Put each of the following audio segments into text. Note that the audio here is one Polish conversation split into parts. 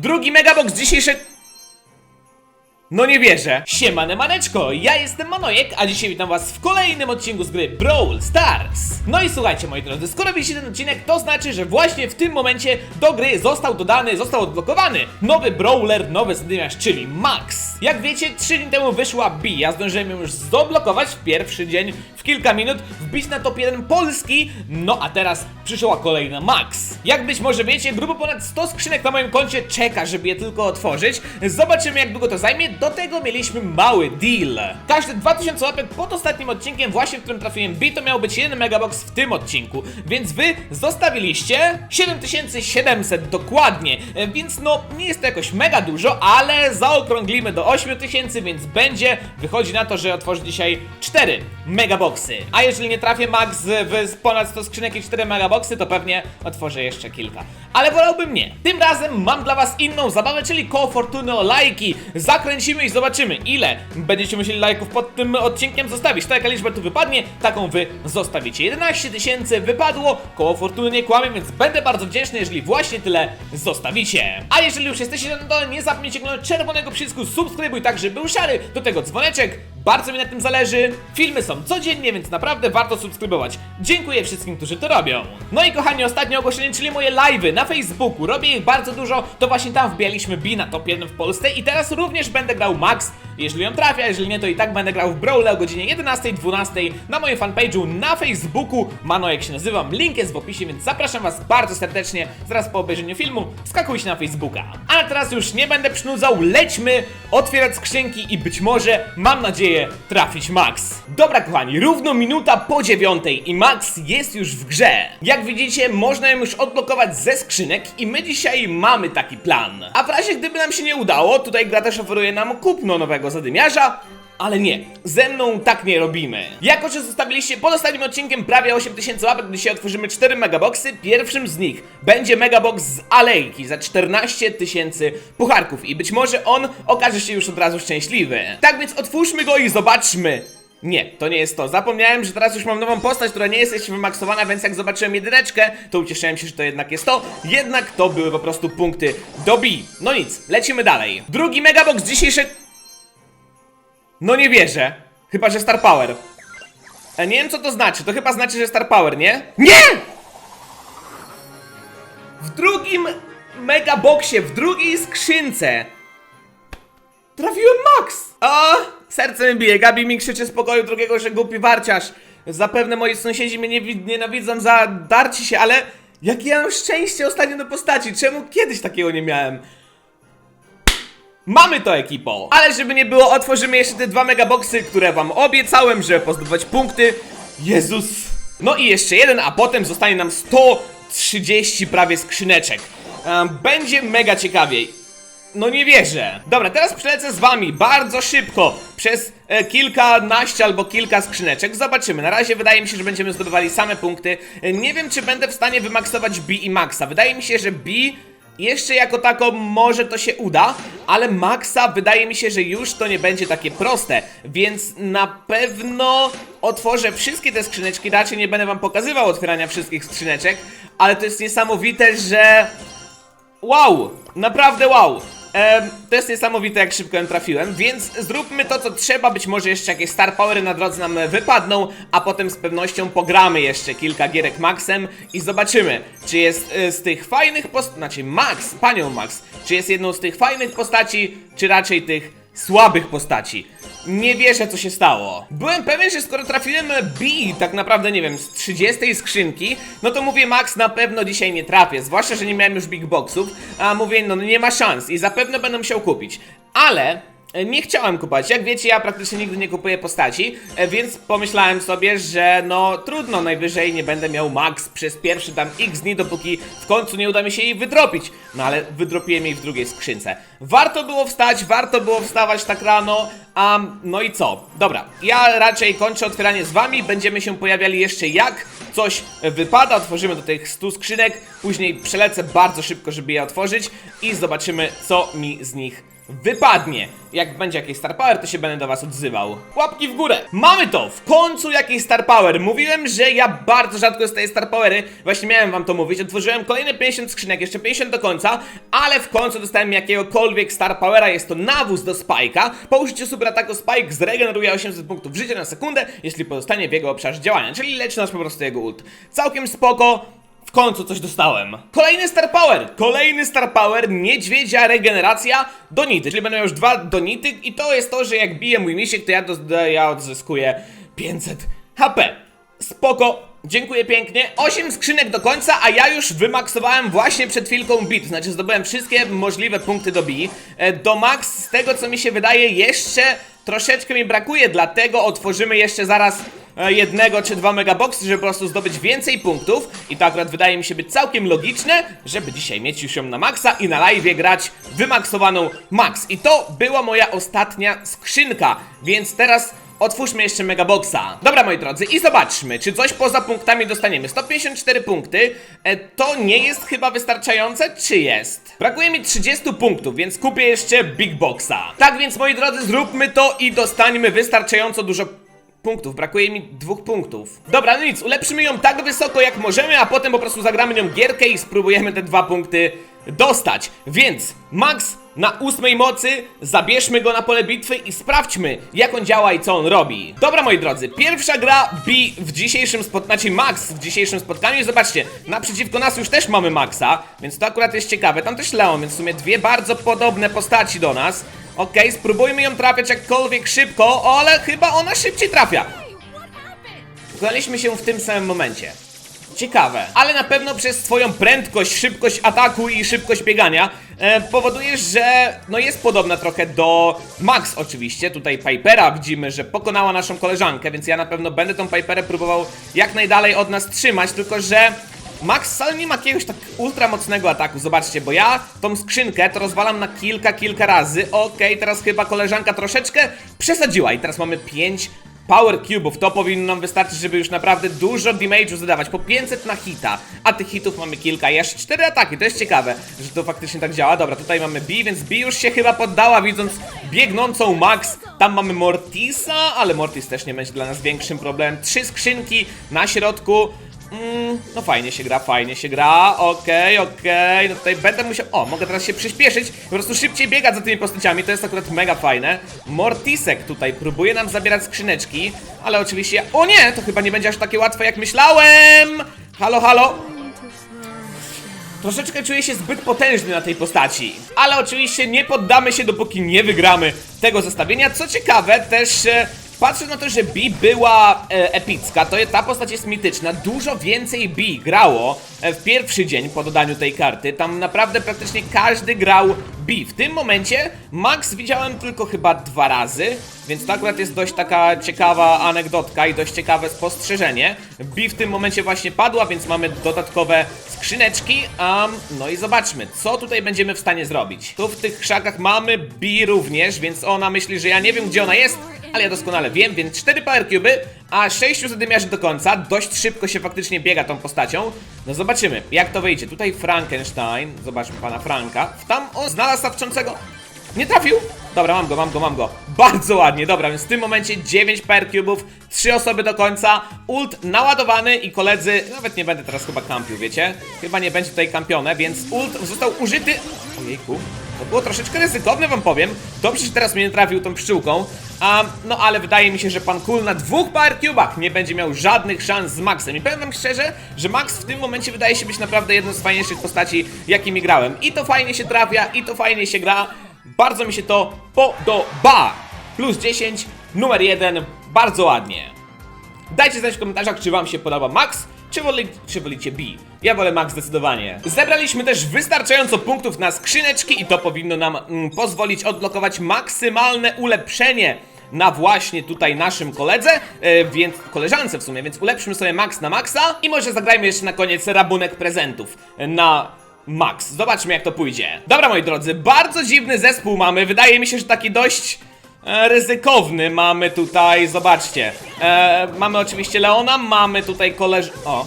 Drugi megabox dzisiejszy... No nie wierzę. Siemane maneczko, ja jestem Manojek, a dzisiaj witam was w kolejnym odcinku z gry Brawl Stars. No i słuchajcie moi drodzy, skoro widzicie ten odcinek, to znaczy, że właśnie w tym momencie do gry został dodany, został odblokowany nowy Brawler, nowy zadymiarz, czyli Max. Jak wiecie, 3 dni temu wyszła B, ja zdążyłem ją już zablokować w pierwszy dzień, w kilka minut, wbić na top 1 Polski, no a teraz przyszła kolejna Max. Jak być może wiecie, grubo ponad 100 skrzynek na moim koncie czeka, żeby je tylko otworzyć. Zobaczymy jak długo to zajmie, do tego mieliśmy mały deal. Każde 2000 łapek pod ostatnim odcinkiem, właśnie w którym trafiłem B, to miał być jeden megabox w tym odcinku, więc wy zostawiliście 7700 dokładnie, więc no nie jest to jakoś mega dużo, ale zaokrąglimy do 8000, więc będzie, wychodzi na to, że otworzę dzisiaj 4 megaboxy. A jeżeli nie trafię max w ponad 100 skrzynek i 4 megaboxy, to pewnie otworzę jeszcze kilka. Ale wolałbym nie. Tym razem mam dla was inną zabawę, czyli koło fortuny o lajki. Zakręcimy i zobaczymy, ile będziecie musieli lajków pod tym odcinkiem zostawić. To jaka liczba tu wypadnie, taką wy zostawicie. 11 tysięcy wypadło, koło fortuny nie kłamie, więc będę bardzo wdzięczny, jeżeli właśnie tyle zostawicie. A jeżeli już jesteście na dole, nie zapomnijcie kliknąć czerwonego przycisku subskrybuj, tak żeby był szary, do tego dzwoneczek, bardzo mi na tym zależy. Filmy są codziennie, więc naprawdę warto subskrybować. Dziękuję wszystkim, którzy to robią. No i kochani, ostatnie ogłoszenie, czyli moje live'y na Facebooku. Robię ich bardzo dużo, to właśnie tam wbijaliśmy B na top 1 w Polsce i teraz również będę grał Max. Jeżeli on trafia, jeżeli nie, to i tak będę grał w Brawle o godzinie 11-12 na moim fanpage'u na Facebooku. Mano, jak się nazywam, link jest w opisie, więc zapraszam was bardzo serdecznie. Zaraz po obejrzeniu filmu skakujcie na Facebooka. Ale teraz już nie będę przynudzał, lećmy otwierać skrzynki i być może, mam nadzieję, trafić Max. Dobra kochani, równo minuta po dziewiątej i Max jest już w grze. Jak widzicie, można ją już odblokować ze skrzynek i my dzisiaj mamy taki plan. A w razie gdyby nam się nie udało, tutaj gra też oferuje nam kupno nowego zadymiarza, ale nie, ze mną tak nie robimy. Jako, że zostawiliście pod ostatnim odcinkiem prawie 8000 łapek, dzisiaj otworzymy 4 megaboxy. Pierwszym z nich będzie megabox z alejki za 14 tysięcy pucharków i być może on okaże się już od razu szczęśliwy. Tak więc otwórzmy go i zobaczmy. Nie, to nie jest to. Zapomniałem, że teraz już mam nową postać, która nie jest jeszcze wymaksowana, więc jak zobaczyłem jedyneczkę, to ucieszyłem się, że to jednak jest to. Jednak to były po prostu punkty do B. No nic, lecimy dalej. Drugi megabox dzisiejszy... No nie wierzę. Chyba, że Star Power. E, nie wiem co to znaczy. To chyba znaczy, że Star Power, nie? Nie! W drugim megaboxie, w drugiej skrzynce trafiłem Max! O! Serce mi bije. Gabi mi krzyczy z pokoju drugiego, że głupi warciarz. Zapewne moi sąsiedzi mnie nie wi- nienawidzą za darcie się, ale jakie ja mam szczęście ostatnio do postaci. Czemu kiedyś takiego nie miałem? Mamy to ekipo! Ale żeby nie było, otworzymy jeszcze te dwa megaboxy, które wam obiecałem, żeby pozdobywać punkty. Jezus! No i jeszcze jeden, a potem zostanie nam 130 prawie skrzyneczek. Em, będzie mega ciekawiej. No nie wierzę. Dobra, teraz przelecę z wami bardzo szybko przez e, kilkanaście albo kilka skrzyneczek. Zobaczymy. Na razie wydaje mi się, że będziemy zdobywali same punkty. E, nie wiem, czy będę w stanie wymaksować B i Maxa. Wydaje mi się, że B jeszcze jako tako może to się uda, ale Maxa wydaje mi się, że już to nie będzie takie proste, więc na pewno otworzę wszystkie te skrzyneczki, raczej nie będę wam pokazywał otwierania wszystkich skrzyneczek, ale to jest niesamowite, że... Wow! Naprawdę wow! To jest niesamowite, jak szybko ją trafiłem, więc zróbmy to, co trzeba. Być może jeszcze jakieś Star Powery na drodze nam wypadną, a potem z pewnością pogramy jeszcze kilka gierek Maxem i zobaczymy, czy jest e, z tych fajnych postaci, znaczy Max, panią Max, czy jest jedną z tych fajnych postaci, czy raczej tych słabych postaci. Nie wierzę, co się stało. Byłem pewien, że skoro trafiłem B, tak naprawdę, nie wiem, z 30 skrzynki, no to mówię, Max, na pewno dzisiaj nie trafię. Zwłaszcza, że nie miałem już big boxów, a mówię, no nie ma szans i zapewne będę musiał kupić. Ale nie chciałem kupować. Jak wiecie, ja praktycznie nigdy nie kupuję postaci, e, więc pomyślałem sobie, że no trudno, najwyżej nie będę miał max przez pierwszy tam x dni, dopóki w końcu nie uda mi się jej wydropić. No ale wydropiłem jej w drugiej skrzynce. Warto było wstać, warto było wstawać tak rano, a no i co? Dobra, ja raczej kończę otwieranie z wami, będziemy się pojawiali jeszcze jak coś wypada, otworzymy do tych 100 skrzynek, później przelecę bardzo szybko, żeby je otworzyć i zobaczymy, co mi z nich wypadnie. Jak będzie jakiś Star Power, to się będę do was odzywał. Łapki w górę! Mamy to! W końcu jakiś Star Power! Mówiłem, że ja bardzo rzadko dostaję Star Powery. Właśnie miałem wam to mówić. Otworzyłem kolejne 50 skrzynek, jeszcze 50 do końca, ale w końcu dostałem jakiegokolwiek Star Powera. Jest to nawóz do Spike'a. Po użyciu super ataku Spike zregeneruje 800 punktów życia na sekundę, jeśli pozostanie w jego obszarze działania, czyli leci nas po prostu jego ult. Całkiem spoko. W końcu coś dostałem. Kolejny Star Power! Kolejny Star Power, niedźwiedzia regeneracja donity. Czyli będą już dwa donity i to jest to, że jak bije mój misiek, to ja, do, ja odzyskuję 500 HP. Spoko, dziękuję pięknie. 8 skrzynek do końca, a ja już wymaksowałem właśnie przed chwilką bit. Znaczy zdobyłem wszystkie możliwe punkty do bi. E, Do max, z tego co mi się wydaje, jeszcze troszeczkę mi brakuje, dlatego otworzymy jeszcze zaraz jednego czy dwa megaboxy, żeby po prostu zdobyć więcej punktów. I to akurat wydaje mi się być całkiem logiczne, żeby dzisiaj mieć już ją na maksa i na live grać wymaksowaną max. I to była moja ostatnia skrzynka, więc teraz Otwórzmy jeszcze Megaboxa. Dobra, moi drodzy, i zobaczmy, czy coś poza punktami dostaniemy. 154 punkty, e, to nie jest chyba wystarczające, czy jest? Brakuje mi 30 punktów, więc kupię jeszcze Big Boxa. Tak więc, moi drodzy, zróbmy to i dostańmy wystarczająco dużo punktów. Brakuje mi dwóch punktów. Dobra, no nic, ulepszymy ją tak wysoko jak możemy, a potem po prostu zagramy nią gierkę i spróbujemy te dwa punkty dostać. Więc Max na ósmej mocy, zabierzmy go na pole bitwy i sprawdźmy, jak on działa i co on robi. Dobra, moi drodzy, pierwsza gra B w dzisiejszym spotkaniu, znaczy Max w dzisiejszym spotkaniu i zobaczcie, naprzeciwko nas już też mamy Maxa, więc to akurat jest ciekawe. Tam też Leon, więc w sumie dwie bardzo podobne postaci do nas. Okej, spróbujmy ją trafiać jakkolwiek szybko, ale chyba ona szybciej trafia. Pokonaliśmy się w tym samym momencie. Ciekawe, ale na pewno przez swoją prędkość, szybkość ataku i szybkość biegania e, powodujesz, że no jest podobna trochę do Max oczywiście. Tutaj Pipera widzimy, że pokonała naszą koleżankę, więc ja na pewno będę tą Piperę próbował jak najdalej od nas trzymać, tylko że Max wcale nie ma jakiegoś tak ultra mocnego ataku, zobaczcie, bo ja tą skrzynkę to rozwalam na kilka, kilka razy. Okej, teraz chyba koleżanka troszeczkę przesadziła i teraz mamy 5 Power Cube'ów, to powinno nam wystarczyć, żeby już naprawdę dużo damage'u zadawać, po 500 na hita, a tych hitów mamy kilka, jeszcze 4 ataki, to jest ciekawe, że to faktycznie tak działa. Dobra, tutaj mamy B, więc B już się chyba poddała, widząc biegnącą Max, tam mamy Mortisa, ale Mortis też nie będzie dla nas większym problemem. Trzy skrzynki na środku, Mm, no fajnie się gra, fajnie się gra, okej, okej, no tutaj będę musiał, o, mogę teraz się przyspieszyć, po prostu szybciej biegać za tymi postaciami, to jest akurat mega fajne. Mortisek tutaj próbuje nam zabierać skrzyneczki, ale oczywiście, o nie, to chyba nie będzie aż takie łatwe jak myślałem! Halo, halo? Troszeczkę czuję się zbyt potężny na tej postaci. Ale oczywiście nie poddamy się, dopóki nie wygramy tego zestawienia. Co ciekawe, też patrzę na to, że B była e, epicka, to ta postać jest mityczna. Dużo więcej B grało e, w pierwszy dzień po dodaniu tej karty. Tam naprawdę praktycznie każdy grał B. W tym momencie Max widziałem tylko chyba dwa razy, więc to akurat jest dość taka ciekawa anegdotka i dość ciekawe spostrzeżenie. B w tym momencie właśnie padła, więc mamy dodatkowe skrzyneczki. Um, no i zobaczmy, co tutaj będziemy w stanie zrobić. Tu w tych krzakach mamy B również, więc ona myśli, że ja nie wiem gdzie ona jest, ale ja doskonale wiem, więc 4 power cuby, a 6 zadymiarzy do końca. Dość szybko się faktycznie biega tą postacią. No zobaczymy, jak to wyjdzie. Tutaj Frankenstein, zobaczmy pana Franka. Tam on znalazł stawczącego. Nie trafił? Dobra, mam go, mam go, mam go. Bardzo ładnie, dobra, więc w tym momencie 9 power cubów, 3 osoby do końca, ult naładowany i koledzy, nawet nie będę teraz chyba kampił, wiecie? Chyba nie będzie tutaj kampione, więc ult został użyty. Ojejku, to było troszeczkę ryzykowne, wam powiem. Dobrze, że teraz mnie nie trafił tą pszczółką. A, no ale wydaje mi się, że pan Kul na dwóch power cubach nie będzie miał żadnych szans z Maxem. I powiem wam szczerze, że Max w tym momencie wydaje się być naprawdę jedną z fajniejszych postaci, jakimi grałem. I to fajnie się trafia, i to fajnie się gra. Bardzo mi się to podoba. Plus 10, numer 1, bardzo ładnie. Dajcie znać w komentarzach, czy wam się podoba Max, czy, woli, czy wolicie B. Ja wolę Max zdecydowanie. Zebraliśmy też wystarczająco punktów na skrzyneczki i to powinno nam mm, pozwolić odblokować maksymalne ulepszenie na właśnie tutaj naszym koledze, e, więc koleżance w sumie, więc ulepszmy sobie Max na Maxa i może zagrajmy jeszcze na koniec rabunek prezentów na Max. Zobaczmy jak to pójdzie. Dobra moi drodzy, bardzo dziwny zespół mamy, wydaje mi się, że taki dość e, ryzykowny mamy tutaj, zobaczcie. E, mamy oczywiście Leona, mamy tutaj koleż... O,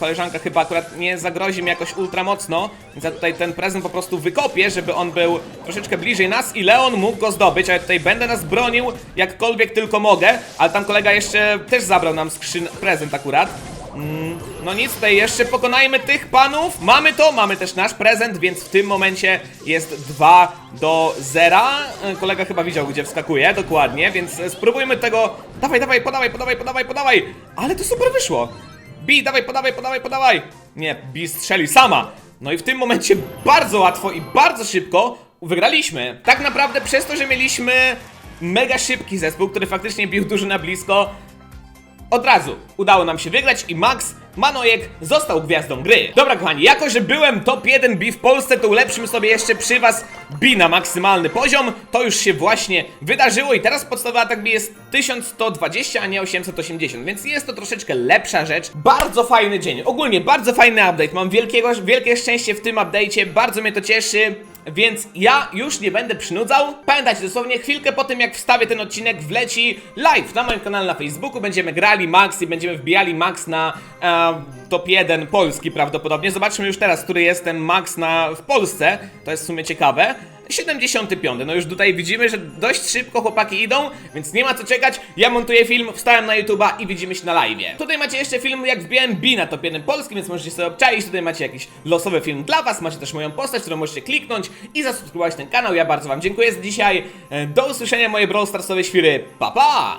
koleżanka chyba akurat nie zagrozi mi jakoś ultra mocno, więc ja tutaj ten prezent po prostu wykopię, żeby on był troszeczkę bliżej nas i Leon mógł go zdobyć, a ja tutaj będę nas bronił jakkolwiek tylko mogę, ale tam kolega jeszcze też zabrał nam skrzyn prezent akurat. Mm, No nic, tutaj jeszcze pokonajmy tych panów. Mamy to, mamy też nasz prezent, więc w tym momencie jest 2 do 0. E, Kolega chyba widział, gdzie wskakuje, dokładnie, więc spróbujmy tego. Dawaj, dawaj, podawaj, podawaj, podawaj, podawaj. Ale to super wyszło. Bi, dawaj, podawaj, podawaj, podawaj. Nie, Bi strzeli sama. No i w tym momencie bardzo łatwo i bardzo szybko wygraliśmy. Tak naprawdę przez to, że mieliśmy mega szybki zespół, który faktycznie bił dużo na blisko, od razu udało nam się wygrać i Max Manojek został gwiazdą gry. Dobra kochani, jako że byłem top 1 B w Polsce, to ulepszymy sobie jeszcze przy was B na maksymalny poziom. To już się właśnie wydarzyło i teraz podstawowy atak jest 1120, a nie 880, więc jest to troszeczkę lepsza rzecz. Bardzo fajny dzień, ogólnie bardzo fajny update. Mam wielkiego, wielkie szczęście w tym update'cie, bardzo mnie to cieszy. Więc ja już nie będę przynudzał. Pamiętajcie, dosłownie chwilkę po tym jak wstawię ten odcinek wleci live na moim kanale na Facebooku. Będziemy grali Max i będziemy wbijali Max na e, top 1 Polski prawdopodobnie. Zobaczmy już teraz, który jestem Max na, w Polsce. To jest w sumie ciekawe. 75. No już tutaj widzimy, że dość szybko chłopaki idą, więc nie ma co czekać. Ja montuję film, wstałem na YouTube'a i widzimy się na live. Tutaj macie jeszcze film, jak wbiłem B na top 1 polski, więc możecie sobie obczaić. Tutaj macie jakiś losowy film dla was, macie też moją postać, którą możecie kliknąć i zasubskrybować ten kanał. Ja bardzo wam dziękuję za dzisiaj. E, Do usłyszenia moje Brawl Starsowe świry. Pa pa!